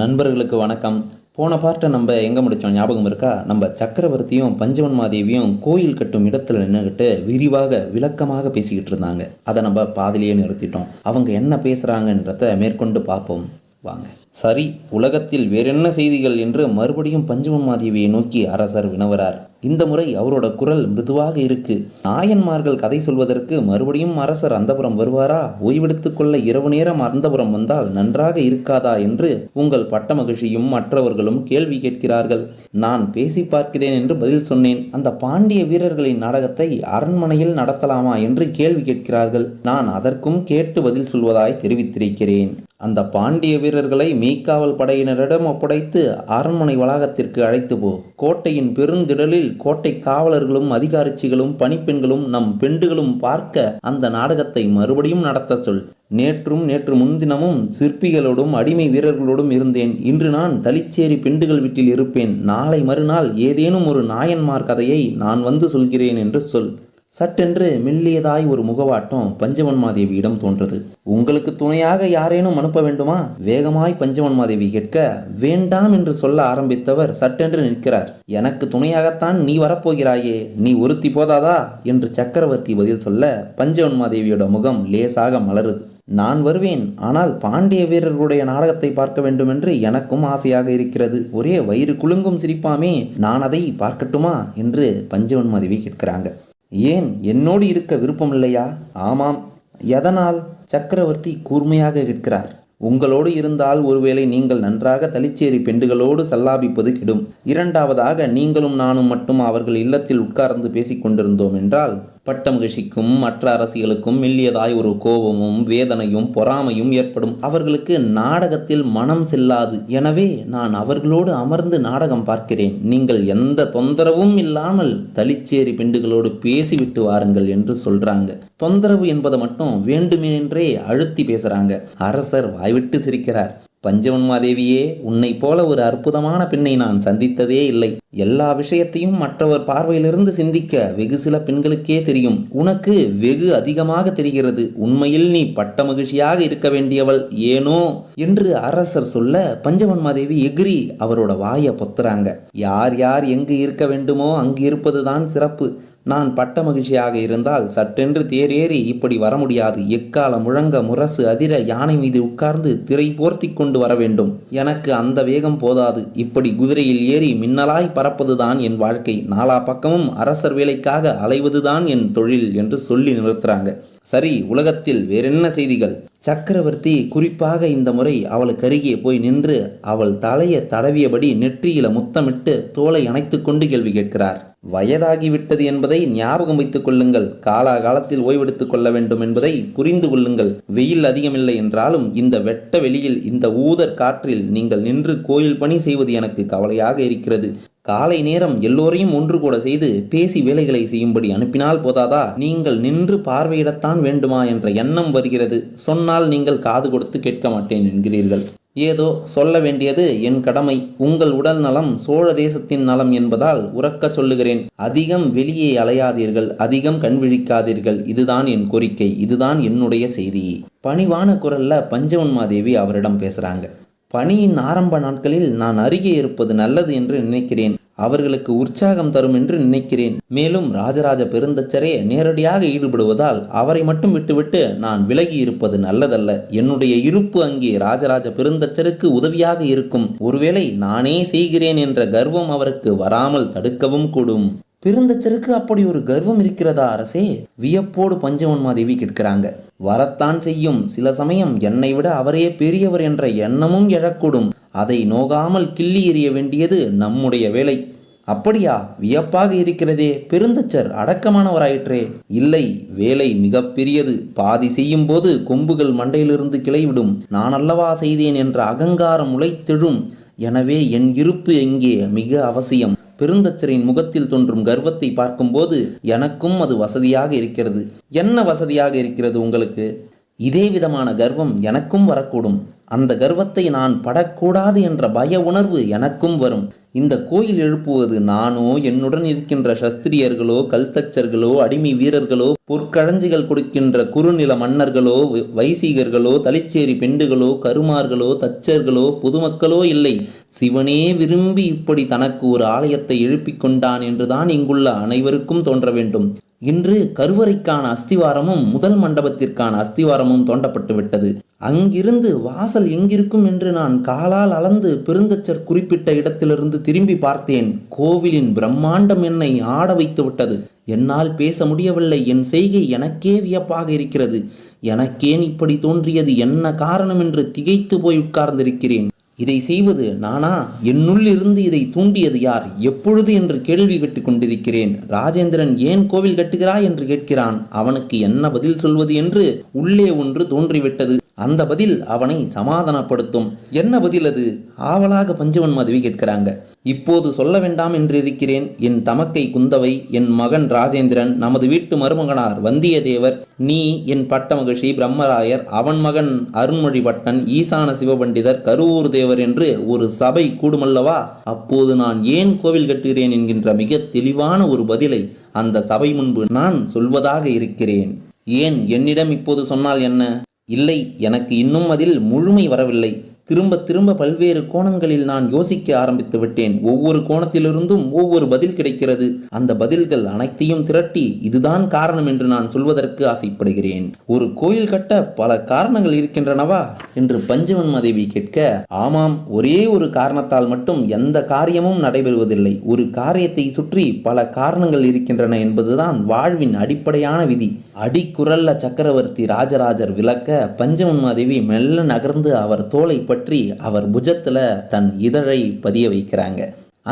நண்பர்களுக்கு வணக்கம். போன பார்ட்டை நம்ம எங்கே முடித்தோம் ஞாபகம் இருக்கா? நம்ம சக்கரவர்த்தியும் பஞ்சவன்மாதேவியும் கோயில் கட்டும் இடத்துல நின்றுக்கிட்டு விரிவாக விளக்கமாக பேசிக்கிட்டு இருந்தாங்க. அதை நம்ம பாதிலேயே நிறுத்திட்டோம். அவங்க என்ன பேசுகிறாங்கன்றத மேற்கொண்டு பார்ப்போம். வாங்க. சரி உலகத்தில் வேறென்ன செய்திகள் என்று மறுபடியும் பஞ்சமமாதேவியை நோக்கி அரசர் வினவரார். இந்த முறை அவரோட குரல் மிருதுவாக இருக்கு. நாயன்மார்கள் கதை சொல்வதற்கு மறுபடியும் அரசர் அந்தபுரம் வருவாரா? ஓய்வெடுத்துக்கொள்ள இரவு நேரம் அந்தபுரம் வந்தால் நன்றாக இருக்காதா என்று உங்கள் பட்ட மகிழ்ச்சியும் மற்றவர்களும் கேள்வி கேட்கிறார்கள். நான் பேசி பார்க்கிறேன் என்று பதில் சொன்னேன். அந்த பாண்டிய வீரர்களின் நாடகத்தை அரண்மனையில் நடத்தலாமா என்று கேள்வி கேட்கிறார்கள். நான் அதற்கும் கேட்டு பதில் சொல்வதாய் தெரிவித்திருக்கிறேன். அந்த பாண்டிய வீரர்களை மீக்காவல் படையினரிடம் ஒப்படைத்து அரண்மனை வளாகத்திற்கு அழைத்து போ. கோட்டையின் பெருந்திடலில் கோட்டை காவலர்களும் அதிகாரிச்சிகளும் பணிப்பெண்களும் நம் பெண்டுகளும் பார்க்க அந்த நாடகத்தை மறுபடியும் நடத்த சொல். நேற்றும் நேற்று முன்தினமும் சிற்பிகளோடும் அடிமை வீரர்களோடும் இருந்தேன். இன்று நான் தலிச்சேரி பெண்டுகள் வீட்டில் இருப்பேன். நாளை மறுநாள் ஏதேனும் ஒரு நாயன்மார் கதையை நான் வந்து சொல்கிறேன் என்று சொல். சட்டென்று மெல்லியதாய் ஒரு முகவாட்டம் பஞ்சவன்மாதேவியிடம் தோன்றது. உங்களுக்கு துணையாக யாரேனும் அனுப்ப வேண்டுமா? வேகமாய் பஞ்சவன்மாதேவி கேட்க வேண்டாம் என்று சொல்ல ஆரம்பித்தவர் சட்டென்று நிற்கிறார். எனக்கு துணையாகத்தான் நீ வரப்போகிறாயே நீ ஒருத்தி போதாதா? என்று சக்கரவர்த்தி பதில் சொல்ல பஞ்சவன்மாதேவியோட முகம் லேசாக மலருது. நான் வருவேன் ஆனால் பாண்டிய வீரர்களுடைய நாடகத்தை பார்க்க வேண்டுமென்று எனக்கும் ஆசையாக இருக்கிறது. ஒரே வயிறு குலுங்கும் சிரிப்பாமே நான் அதை பார்க்கட்டுமா? என்று பஞ்சவன்மாதேவி கேட்கிறாங்க. ஏன் என்னோடு இருக்க விருப்பமில்லையா? ஆமாம். எதனால்? சக்கரவர்த்தி கூர்மையாக கேட்கிறார். உங்களோடு இருந்தால் ஒருவேளை நீங்கள் நன்றாக தலிச்சேரி பெண்டுகளோடு சல்லாபிப்பது கெடும். இரண்டாவதாக நீங்களும் நானும் மட்டும் அவர்கள் இல்லத்தில் உட்கார்ந்து பேசிக் கொண்டிருந்தோம் என்றால் பட்ட மகிழ்ச்சிக்கும் மற்ற அரசியலுக்கும் மெல்லியதாய் ஒரு கோபமும் வேதனையும் பொறாமையும் ஏற்படும். அவர்களுக்கு நாடகத்தில் மனம் செல்லாது. எனவே நான் அவர்களோடு அமர்ந்து நாடகம் பார்க்கிறேன். நீங்கள் எந்த தொந்தரவும் இல்லாமல் தலிச்சேரி பெண்டுகளோடு பேசிவிட்டு வாருங்கள் என்று சொல்றாங்க. தொந்தரவு என்பதை மட்டும் வேண்டுமென்றே அழுத்தி பேசுறாங்க. அரசர் வாய்விட்டு சிரிக்கிறார். பஞ்சவன்மாதேவியே உன்னை போல ஒரு அற்புதமான பெண்ணை நான் சந்தித்ததே இல்லை. எல்லா விஷயத்தையும் மற்றவர் பார்வையிலிருந்து சிந்திக்க வெகு சில பெண்களுக்கே தெரியும். உனக்கு வெகு அதிகமாக தெரிகிறது. உண்மையில் நீ பட்ட மகிழ்ச்சியாக இருக்க வேண்டியவள் ஏனோ என்று அரசர் சொல்ல பஞ்சவன்மாதேவி எகிரி அவரோட வாயை பொத்துறாங்க. யார் யார் எங்கு இருக்க வேண்டுமோ அங்கு இருப்பதுதான் சிறப்பு. நான் பட்ட மகிழ்ச்சியாக இருந்தால் சட்டென்று தேரேறி இப்படி வர முடியாது. எக்கால முழங்க முரசு அதிர யானை மீது உட்கார்ந்து திரை போர்த்தி கொண்டு வர வேண்டும். எனக்கு அந்த வேகம் போதாது. இப்படி குதிரையில் ஏறி மின்னலாய் பறப்பதுதான் என் வாழ்க்கை. நாலா பக்கமும் அரசர் வேலைக்காக அலைவதுதான் என் தொழில் என்று சொல்லி நிறுத்துறாங்க. சரி உலகத்தில் வேறென்ன செய்திகள்? சக்கரவர்த்தி குறிப்பாக இந்த முறை அவளுக்கு அருகே போய் நின்று அவள் தலையை தடவியபடி நெற்றியில முத்தமிட்டு தோலை அணைத்து கொண்டு கேள்வி கேட்கிறார். வயதாகிவிட்டது என்பதை ஞாபகம் வைத்துக் கொள்ளுங்கள். காலாகாலத்தில் ஓய்வெடுத்துக் கொள்ள வேண்டும் என்பதை புரிந்து கொள்ளுங்கள். வெயில் அதிகமில்லை என்றாலும் இந்த வெட்ட வெளியில் இந்த ஊதர் காற்றில் நீங்கள் நின்று கோயில் பணி செய்வது எனக்கு கவலையாக இருக்கிறது. காலை நேரம் எல்லோரையும் ஒன்று கூட செய்து பேசி வேலைகளை செய்யும்படி அனுப்பினால் போதாதா? நீங்கள் நின்று பார்வையிடத்தான் வேண்டுமா என்ற எண்ணம் வருகிறது. சொன்னால் நீங்கள் காது கொடுத்து கேட்க மாட்டேன் என்கிறீர்கள். ஏதோ சொல்ல வேண்டியது என் கடமை. உங்கள் உடல் நலம் சோழ தேசத்தின் நலம் என்பதால் உறக்க சொல்லுகிறேன். அதிகம் வெளியே அலையாதீர்கள். அதிகம் கண் விழிக்காதீர்கள். இதுதான் என் கோரிக்கை. இதுதான் என்னுடைய செய்தி. பணிவான குரல்ல பஞ்சவன்மாதேவி அவரிடம் பேசுறாங்க. பணியின் ஆரம்ப நாட்களில் நான் அருகே இருப்பது நல்லது என்று நினைக்கிறேன். அவர்களுக்கு உற்சாகம் தரும் என்று நினைக்கிறேன். மேலும் ராஜராஜ பெருந்தச்சரே நேரடியாக ஈடுபடுவதால் அவரை மட்டும் விட்டுவிட்டு நான் விலகி இருப்பது நல்லதல்ல. என்னுடைய இருப்பு அங்கே ராஜராஜ பெருந்தச்சருக்கு உதவியாக இருக்கும். ஒருவேளை நானே செய்கிறேன் என்ற கர்வம் அவருக்கு வராமல் தடுக்கவும் கூடும். பெருந்தச்சருக்கு அப்படி ஒரு கர்வம் இருக்கிறதா அரசே? வியப்போடு பஞ்சவன்மாதேவி கேட்கிறாங்க. வரத்தான் செய்யும். சில சமயம் என்னை விட அவரே பெரியவர் என்ற எண்ணமும் எழக்கூடும். அதை நோகாமல் கிள்ளி எறிய வேண்டியது நம்முடைய வேலை. அப்படியா? வியப்பாக இருக்கிறதே. பெருந்தச்சர் அடக்கமானவராயிற்றே. இல்லை வேலை மிக பெரியது. பாதி செய்யும் போது கொம்புகள் மண்டையிலிருந்து கிளைவிடும். நான் அல்லவா செய்தேன் என்ற அகங்காரம் உழைத்தெழும். எனவே என் இருப்பு எங்கே மிக அவசியம். பெருந்தச்சரின் முகத்தில் தோன்றும் கர்வத்தை பார்க்கும்போது எனக்கும் அது வசதியாக இருக்கிறது. என்ன வசதியாக இருக்கிறது உங்களுக்கு? இதே விதமான கர்வம் எனக்கும் வரக்கூடும். அந்த கர்வத்தை நான் படக்கூடாது என்ற பய உணர்வு எனக்கும் வரும். இந்த கோயில் எழுப்புவது நானோ என்னுடன் இருக்கின்ற சஸ்திரியர்களோ கல்தச்சர்களோ அடிமை வீரர்களோ பொற்களஞ்சிகள் கொடுக்கின்ற குறுநில மன்னர்களோ வைசீகர்களோ தலிச்சேரி பெண்டுகளோ கருமார்களோ தச்சர்களோ பொதுமக்களோ இல்லை. சிவனே விரும்பி இப்படி தனக்கு ஒரு ஆலயத்தை எழுப்பிக் கொண்டான் என்றுதான் இங்குள்ள அனைவருக்கும் தோன்ற வேண்டும். இன்று கருவறைக்கான அஸ்திவாரமும் முதல் மண்டபத்திற்கான அஸ்திவாரமும் தோண்டப்பட்டு விட்டது. அங்கிருந்து வாசல் எங்கிருக்கும் என்று நான் காலால் அளந்து பெருந்தச்சர் குறிப்பிட்ட இடத்திலிருந்து திரும்பி பார்த்தேன் கோவிலின் பிரம்மாண்டம் என்னை ஆட வைத்து விட்டது. என்னால் பேச முடியவில்லை என் செய்கை எனக்கே வியப்பாக இருக்கிறது. எனக்கேன் இப்படி தோன்றியது என்ன காரணம் என்று திகைத்து போய் உட்கார்ந்திருக்கிறேன். இதை செய்வது நானா? என்னுள் இருந்து இதை தூண்டியது யார்? எப்பொழுது என்று கேள்வி கேட்டுக் கொண்டிருக்கிறேன். ராஜேந்திரன் ஏன் கோவில் கட்டுகிறாய்? என்று கேட்கிறான். அவனுக்கு என்ன பதில் சொல்வது என்று உள்ளே ஒன்று தோன்றிவிட்டது. அந்த பதில் அவனை சமாதானப்படுத்தும். என்ன பதில் அது? ஆவலாக பஞ்சவன் மதுவி கேட்கிறாங்க. இப்போது சொல்ல வேண்டாம் என்று இருக்கிறேன். என் தமக்கை குந்தவை என் மகன் ராஜேந்திரன் நமது வீட்டு மருமகனார் வந்தியத்தேவர் நீ என் பட்ட மகிழ்ச்சி பிரம்மராயர் அவன் மகன் அருண்மொழிபட்டன் ஈசான சிவபண்டிதர் கருவூர் தேவர் என்று ஒரு சபை கூடுமல்லவா? அப்போது நான் ஏன் கோவில் கட்டுகிறேன் என்கின்ற மிக தெளிவான ஒரு பதிலை அந்த சபை முன்பு நான் சொல்வதாக இருக்கிறேன். ஏன் என்னிடம் இப்போது சொன்னால் என்ன? இல்லை எனக்கு இன்னும் அதில் முழுமை வரவில்லை. திரும்ப திரும்ப பல்வேறு கோணங்களில் நான் யோசிக்க ஆரம்பித்து விட்டேன். ஒவ்வொரு கோணத்திலிருந்தும் ஒவ்வொரு பதில் கிடைக்கிறது. அந்த பதில்கள் அனைத்தையும் திரட்டி இதுதான் காரணம் என்று நான் சொல்வதற்கு ஆசைப்படுகிறேன். ஒரு கோயில் கட்ட பல காரணங்கள் இருக்கின்றனவா? என்று பஞ்சவன் மாதேவி கேட்க ஆமாம் ஒரே ஒரு காரணத்தால் மட்டும் எந்த காரியமும் நடைபெறுவதில்லை. ஒரு காரியத்தை சுற்றி பல காரணங்கள் இருக்கின்றன என்பதுதான் வாழ்வின் அடிப்படையான விதி. அடிக்குரல்ல சக்கரவர்த்தி ராஜராஜர் விளக்க பஞ்சவன் மாதேவி மெல்ல நகர்ந்து அவர் தோலை பற்றி பற்றி அவர் புஜத்துல தன் இதழை பதிய வைக்கிறாங்க.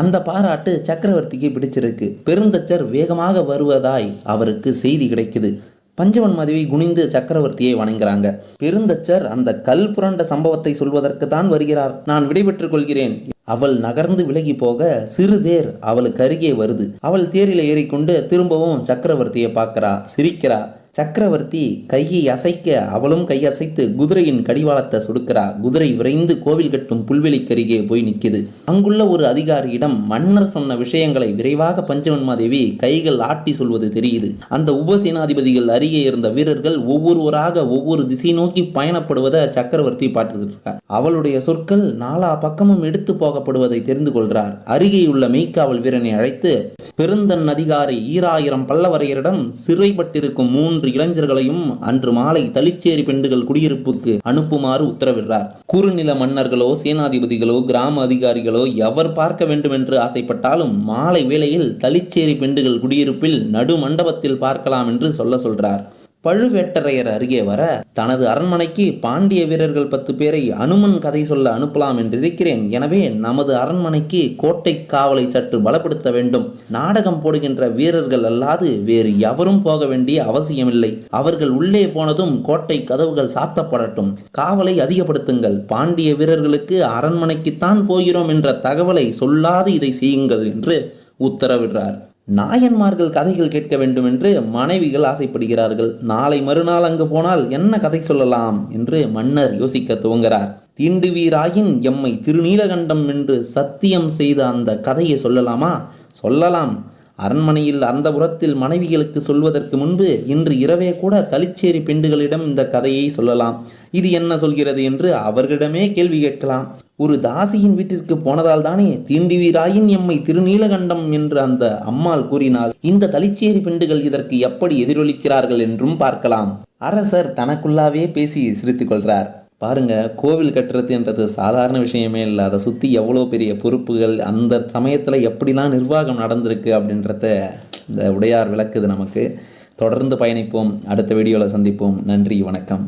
அந்த பாராட்டு சக்கரவர்த்திக்கு பிடிச்சிருக்கு. பெருந்தச்சர் வேகமாக வருவதாய் அவருக்கு செய்தி கிடைக்குது. பஞ்சவன் மதுவை குனிந்து சக்கரவர்த்தியை வணங்குறாங்க. பெருந்தச்சர் அந்த கல் புரண்ட சம்பவத்தை சொல்வதற்கு தான் வருகிறார். நான் விடைபெற்றுக் கொள்கிறேன். அவள் நகர்ந்து விலகி போக சிறு தேர் அவளுக்கு அருகே வருது. அவள் தேரில் ஏறிக்கொண்டு திரும்பவும் சக்கரவர்த்தியை பார்க்கறா சிரிக்கிறா. சக்கரவர்த்தி கையை அசைக்க அவளும் கையசைத்து குதிரையின் கடிவாளத்தை சுடுக்கிறா. குதிரை விரைந்து கோவில் கட்டும் புல்வெளிக்கருகே போய் நிற்குது. அங்குள்ள ஒரு அதிகாரியிடம் மன்னர் சொன்ன விஷயங்களை விரைவாக பஞ்சவன்மாதேவி கைகள் ஆட்டி சொல்வது தெரியுது. அந்த உபசேனாதிபதிகள் அருகே இருந்த வீரர்கள் ஒவ்வொருவராக ஒவ்வொரு திசை நோக்கி பயணப்படுவதை சக்கரவர்த்தி பார்த்துட்டு இருக்கார் அவளுடைய சொற்கள் நாலா பக்கமும் எடுத்து போகப்படுவதை தெரிந்து கொள்கிறார். அருகேயுள்ள மெய்க்காவல் வீரனை அழைத்து பெருந்தன் அதிகாரி ஈராயிரம் பல்லவரையரிடம் சிறைப்பட்டிருக்கும் மூன்று இளைஞர்களையும் அன்று மாலை தளிச்சேரி பெண்டுகள் குடியிருப்புக்கு அனுப்புமாறு உத்தரவிடுறார். குறுநில மன்னர்களோ சேனாதிபதிகளோ கிராம அதிகாரிகளோ எவர் பார்க்க வேண்டும் என்று ஆசைப்பட்டாலும் மாலை வேளையில் தளிச்சேரி பெண்டுகள் குடியிருப்பில் நடு மண்டபத்தில் பார்க்கலாம் என்று சொல்ல சொல்றார். பழுவேட்டரையர் அருகே வர தனது அரண்மனைக்கு பாண்டிய வீரர்கள் பத்து பேரை அனுமன் கதை சொல்ல அனுப்பலாம் என்றிருக்கிறேன். எனவே நமது அரண்மனைக்கு கோட்டை காவலை சற்று பலப்படுத்த வேண்டும். நாடகம் போடுகின்ற வீரர்கள் அல்லாது வேறு எவரும் போக வேண்டிய அவசியமில்லை. அவர்கள் உள்ளே போனதும் கோட்டை கதவுகள் சாத்தப்படட்டும். காவலை அதிகப்படுத்துங்கள். பாண்டிய வீரர்களுக்கு அரண்மனைக்குத்தான் போகிறோம் என்ற தகவலை சொல்லாது இதை செய்யுங்கள் என்று உத்தரவிடுறார். நாயன்மார்கள் கதைகள் கேட்க வேண்டும் என்று மனைவிகள் ஆசைப்படுகிறார்கள். நாளை மறுநாள் அங்கு போனால் என்ன கதை சொல்லலாம் என்று மன்னர் யோசிக்க துவங்குகிறார். தீண்டுவீராயின் எம்மை திருநீலகண்டம் என்று சத்தியம் செய்த அந்த கதையை சொல்லலாமா? சொல்லலாம். அரண்மனையில் அந்தபுரத்தில் மனைவிகளுக்கு சொல்வதற்கு முன்பு இன்று இரவே கூட தலிச்சேரி பெண்டுகளிடம் இந்த கதையை சொல்லலாம். இது என்ன சொல்கிறது என்று அவர்களிடமே கேள்வி கேட்கலாம். ஒரு தாசியின் வீட்டிற்கு போனதால் தானே தீண்டுவீராயின் எம்மை திருநீலகண்டம் என்று அந்த அம்மாள் கூறினாள். இந்த தலிச்சேரி பெண்டுகள் இதற்கு எப்படி எதிரொலிக்கிறார்கள் என்றும் பார்க்கலாம். அரசர் தனக்குள்ளாவே பேசி சிரித்துக் கொள்கிறார். பாருங்கள் கோவில் கட்டுறதுன்றது சாதாரண விஷயமே இல்லை. அதை சுற்றி எவ்வளோ பெரிய பொறுப்புகள் அந்த சமயத்தில் எப்படிலாம் நிர்வாகம் நடந்திருக்கு அப்படின்றத இந்த உடையார் விளக்குது நமக்கு. தொடர்ந்து பயணிப்போம். அடுத்த வீடியோவில் சந்திப்போம். நன்றி வணக்கம்.